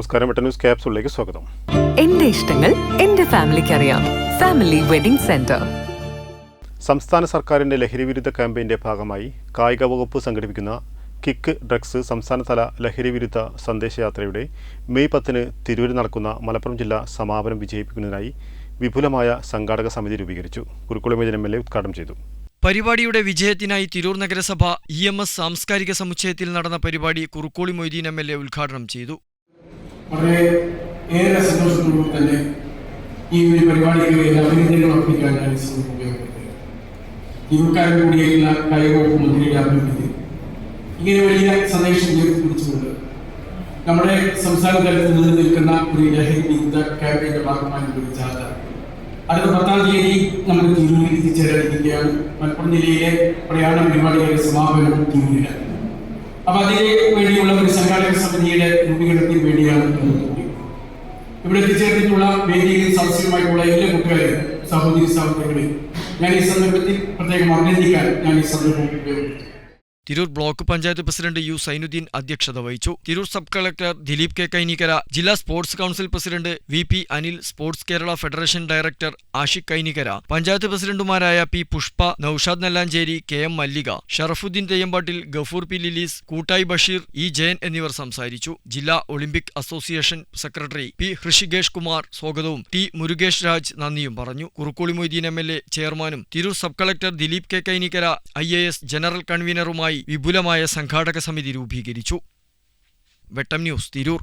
നമസ്കാരം. എട്ട് ന്യൂസ് ക്യാപ്സുകളിലേക്ക് സ്വാഗതം. എന്റെ ഇഷ്ടങ്ങൾ എന്റെ ഫാമിലിക്ക് അറിയാം. Family wedding centre. സംസ്ഥാന സർക്കാരിന്റെ ലഹരിവിരുദ്ധ ക്യാമ്പയിന്റെ ഭാഗമായി കായിക വകുപ്പ് സംഘടിപ്പിക്കുന്ന കിക്ക് ഡ്രഗ്സ് സംസ്ഥാനതല ലഹരിവിരുദ്ധ സന്ദേശയാത്രയുടെ മെയ് പത്തിന് തിരൂരിൽ നടക്കുന്ന മലപ്പുറം ജില്ലാ സമാപനം വിജയിപ്പിക്കുന്നതിനായി വിപുലമായ സംഘാടക സമിതി രൂപീകരിച്ചു. കുറുക്കുളമേജൻ എം എൽ എ ഉദ്ഘാടനം ചെയ്തു. പരിപാടിയുടെ വിജയത്തിനായി തിരൂർ നഗരസഭ ഇ എം എസ് സാംസ്കാരിക സമുച്ചയത്തിൽ നടന്ന പരിപാടി Kurukkoli Moideen M L A ഉദ്ഘാടനം ചെയ്തു. വളരെ ഏറെ സന്തോഷത്തോടുകൂടി തന്നെ ഈ ഒരു പരിപാടിക്ക് അഭിനന്ദനങ്ങൾ അർപ്പിക്കാൻ ഞാൻ എല്ലാ യുവക്കാരൻ കൂടിയായിട്ടുള്ള കായികവകുപ്പ് മന്ത്രിയുടെ ആഭിമുഖ്യത്തിൽ ഇങ്ങനെ വലിയ സന്ദേശം ഉയർത്തിപ്പിടിച്ചുകൊണ്ട് നമ്മുടെ സംസ്ഥാന തലത്തിൽ നിന്ന് നിൽക്കുന്ന ഒരു ലഹരി വിരുദ്ധ ഭാഗമായി ഒരു ജാഥ. അടുത്ത പത്താം തീയതി നമ്മൾ തിരൂരിൽ എത്തിച്ചേരാനിരിക്കുകയാണ്. മലപ്പുറം ജില്ലയിലെ പ്രയാണ പരിപാടികളുടെ സമാപനം തിരൂരിലാണ് അപ്പൊ അതിന് വേണ്ടിയുള്ള ഒരു സംഘാടക സമിതിയുടെ രൂപീകരണത്തിന് വേണ്ടിയാണ് ഇവിടെ എത്തിച്ചേർന്നിട്ടുള്ള വേദിയിൽ സദസ്യമായിട്ടുള്ള എല്ലാ കുട്ടികളെയും സഹോദരി സഹോദരങ്ങളെയും ഞാൻ ഈ സന്ദർഭത്തിൽ പ്രത്യേകം അഭിനന്ദിക്കാൻ ഞാൻ ഈ സന്ദർഭം ഉപയോഗപ്പെടുത്തുന്നു. Tirur block panchayat president U Zainuddin അധ്യക്ഷത വഹിച്ചു. Tirur sub collector Dileep K Kainikkara ജില്ലാ sports council president V P Anil sports Kerala federation director Ashiq Kainikkara panchayat പ്രസിഡന്റുമാരായ P Pushpa Naushad Nellancheri K M Mallika Sharafuddin Theyyampattil Gafoor P Lilis Koottayi Basheer E Jayan എന്നിവർ സംസാരിച്ചു. ജില്ലാ Olympic association secretary P Hrishikesh Kumar സ്വാഗതവും T Murukesh Raj നന്ദിയും പറഞ്ഞു. Kurukkoli Moideen M L A ചെയർമാനും Tirur sub collector Dileep K Kainikkara I general കൺവീനറുമായി വിപുലമായ സംഘാടക സമിതി രൂപീകരിച്ചു. വെട്ടം ന്യൂസ് തിരൂർ.